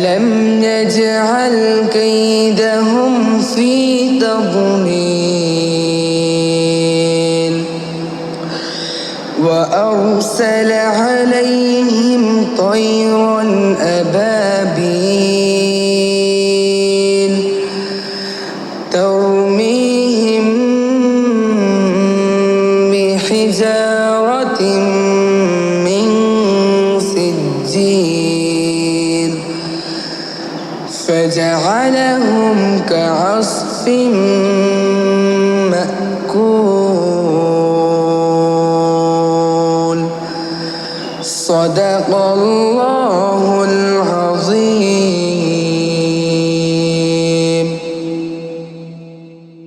ألم يجعل كيدهم في تضليل وأرسل عليهم طيرا أبابيل ترميهم بحجارة من سجيل فجعلهم كعصف مأكول. صدق الله